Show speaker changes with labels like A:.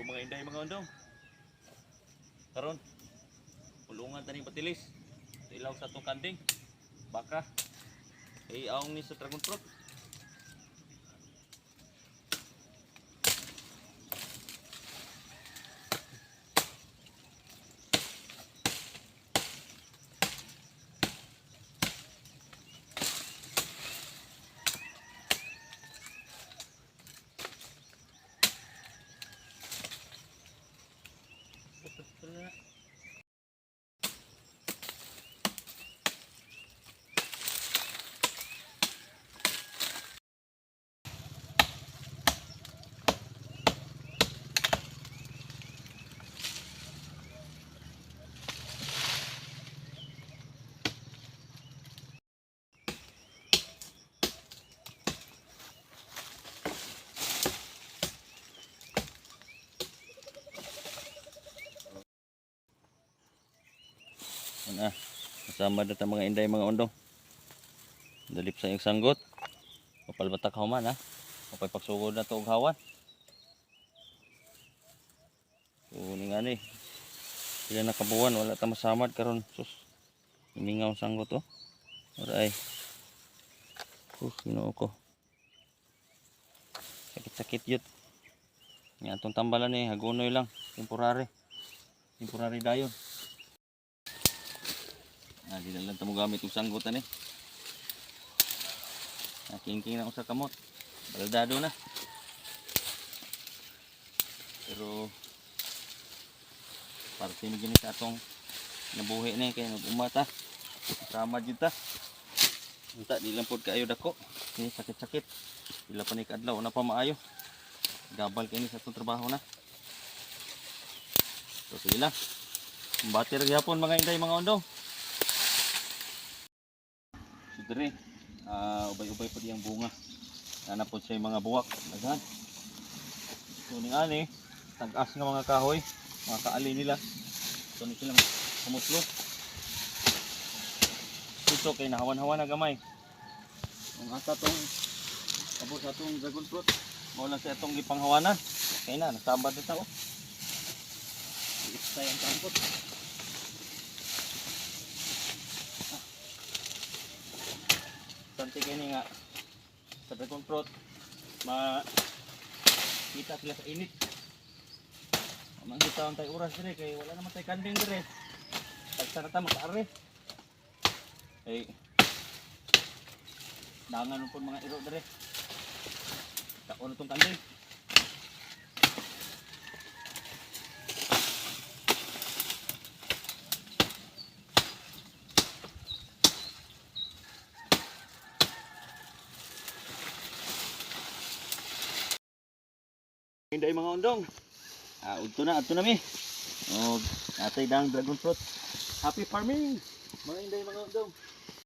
A: mga inday mga undong. Karon. Pulungan tani patilis. Ilaw sa tong kanding. Baka. Ay aong ni sa dragon fruit. சொல்லுங்கள் Ano ah, kasama dito mga inday mga undong. Dalip sa iyong sanggot. Kapal batak human ha. Kapay pagsugod na to og hawan. So ni nga ni. Sila nakabuwan wala ta masamad karon sus. Himingaw ang sanggot oh. Ora ay. Uh, ginoo ko. Sakit-sakit yun. Nga itong tambalan eh, hagunoy lang. Temporary. Temporary dayon. Ah, di lang tamo gamit yung sanggutan eh. Nakingking na ako sa kamot. Baldado na. Pero parte ni gini sa atong nabuhi na eh, kaya nag-umata. Sama dyan ta. Unta, di lang pod kayo dako. Kaya sakit-sakit. Ila pa ni kadlaw na pa maayo. Gabal kayo sa itong trabaho na. So, sige lang. Batir gyapon mga inday mga ondong. So dire, ah ubay-ubay pa diyang bunga. Nana po siya mga buwak. Daghan. So ning ani, tag-as nga mga kahoy, mga kaali nila. So ni silang kumutlo. Ito kay nahawan-hawan na gamay. Ang ata tong abo sa tong dragon fruit. Mao lang sa itong gipanghawanan. Kay na, nasabad na tao. Iistay ang tangkot. Santi kini nga sa dragon fruit ma kita sila sa init. Mangita ang tayo oras dire kay wala naman tayo kanding dire. Tagsa na ta makaari. Ay dangan po mga iro dire. Taon itong kanding. Hinday mga undong. Ah, udto na, adto na mi. Og atay dang dragon fruit. Happy farming. Mga hinday mga undong.